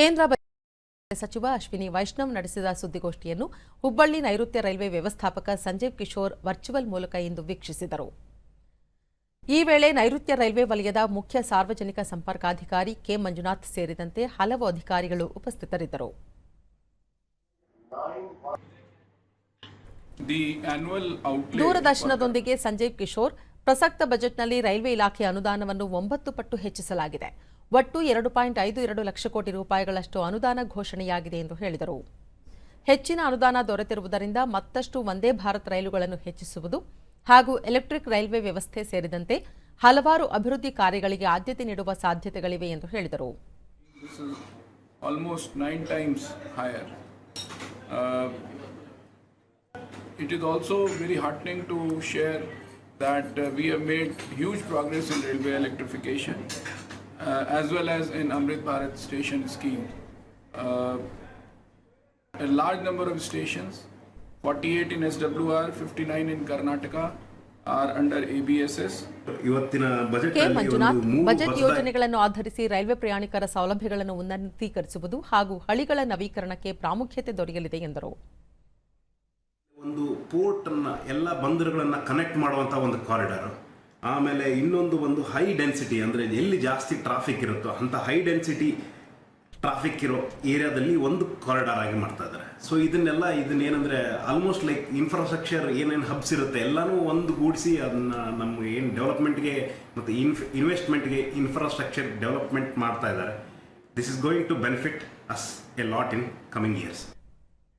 ಕೇಂದ್ರ ಸಚಿವ ಅಶ್ವಿನಿ ವೈಷ್ಣವ್ ನಡೆಸಿದ ಸುದ್ದಿಗೋಷ್ಠಿಯನ್ನು ಹುಬ್ಬಳ್ಳಿ ನೈಋತ್ಯ ರೈಲ್ವೆ ವ್ಯವಸ್ಥಾಪಕ ಸಂಜೀವ್ ಕಿಶೋರ್ ವರ್ಚುವಲ್ ಮೂಲಕ ಇಂದು ವೀಕ್ಷಿಸಿದರು ಈ ವೇಳೆ ನೈಋತ್ಯ ರೈಲ್ವೆ ವಲಯದ ಮುಖ್ಯ ಸಾರ್ವಜನಿಕ ಸಂಪರ್ಕಾಧಿಕಾರಿ ಕೆ ಮಂಜುನಾಥ್ ಸೇರಿದಂತೆ ಹಲವು ಅಧಿಕಾರಿಗಳು ಉಪಸ್ಥಿತರಿದ್ದರು. ದೂರದರ್ಶನದೊಂದಿಗೆ ಸಂಜೀವ್ ಕಿಶೋರ್ ಪ್ರಸಕ್ತ ಬಜೆಟ್ನಲ್ಲಿ ರೈಲ್ವೆ ಇಲಾಖೆ ಅನುದಾನವನ್ನು ಒಂಬತ್ತು ಪಟ್ಟು ಹೆಚ್ಚಿಸಲಾಗಿದೆ. ಒಟ್ಟು ಎರಡು ಪಾಯಿಂಟ್ ಐದು ಎರಡು ಲಕ್ಷ ಕೋಟಿ ರೂಪಾಯಿಗಳಷ್ಟು ಅನುದಾನ ಘೋಷಣೆಯಾಗಿದೆ ಎಂದು ಹೇಳಿದರು. ಹೆಚ್ಚಿನ ಅನುದಾನ ದೊರೆತಿರುವುದರಿಂದ ಮತ್ತಷ್ಟು ವಂದೇ ಭಾರತ್ ರೈಲುಗಳನ್ನು ಹೆಚ್ಚಿಸುವುದು ಹಾಗೂ ಎಲೆಕ್ಟ್ರಿಕ್ ರೈಲ್ವೆ ವ್ಯವಸ್ಥೆ ಸೇರಿದಂತೆ ಹಲವಾರು ಅಭಿವೃದ್ಧಿ ಕಾರ್ಯಗಳಿಗೆ ಆದ್ಯತೆ ನೀಡುವ ಸಾಧ್ಯತೆಗಳಿವೆ ಎಂದು ಹೇಳಿದರು. Uh, It is also very heartening to share that uh, we have made huge progress in railway electrification uh, as well as in Amrit Bharat station scheme. Uh, A large number of stations, 48 in SWR, 59 in Karnataka, are under ABSS. ಇವತ್ತಿನ budget K Manjunath budget ಯೋಜನೆಗಳನ್ನು ಆಧರಿಸಿ railway ಪ್ರಯಾಣಿಕರ ಸೌಲಭ್ಯಗಳನ್ನು ಉನ್ನತೀಕರಿಸುವುದು ಹಾಗೂ ಹಳಿಗಳ ನವೀಕರಣಕ್ಕೆ ಪ್ರಾಮುಖ್ಯತೆ ದೊರೆಯಲಿದೆ ಎಂದರು ಒಂದು ಪೋರ್ಟ್ ಅನ್ನ ಎಲ್ಲ ಬಂದರುಗಳನ್ನು ಕನೆಕ್ಟ್ ಮಾಡುವಂಥ ಒಂದು ಕಾರಿಡಾರ್ ಆಮೇಲೆ ಇನ್ನೊಂದು ಒಂದು ಹೈ ಡೆನ್ಸಿಟಿ ಅಂದ್ರೆ ಎಲ್ಲಿ ಜಾಸ್ತಿ ಟ್ರಾಫಿಕ್ ಇರುತ್ತೋ ಅಂತ ಹೈ ಡೆನ್ಸಿಟಿ ಟ್ರಾಫಿಕ್ ಇರೋ ಏರಿಯಾದಲ್ಲಿ ಒಂದು ಕಾರಿಡಾರ್ ಆಗಿ ಮಾಡ್ತಾ ಇದ್ದಾರೆ ಸೊ ಇದನ್ನೆಲ್ಲ ಇದನ್ನ ಏನಂದ್ರೆ ಆಲ್ಮೋಸ್ಟ್ ಲೈಕ್ ಇನ್ಫ್ರಾಸ್ಟ್ರಕ್ಚರ್ ಏನೇನು ಹಬ್ಸ್ ಇರುತ್ತೆ ಎಲ್ಲಾನು ಒಂದು ಗೂಡಿಸಿ ಅದನ್ನ ನಮ್ಮ ಏನು ಡೆವಲಪ್ಮೆಂಟ್ಗೆ ಮತ್ತು ಇನ್ಫ್ ಇನ್ವೆಸ್ಟ್ಮೆಂಟ್ಗೆ ಇನ್ಫ್ರಾಸ್ಟ್ರಕ್ಚರ್ ಡೆವಲಪ್ಮೆಂಟ್ ಮಾಡ್ತಾ ಇದ್ದಾರೆ this is going to benefit us a lot in coming years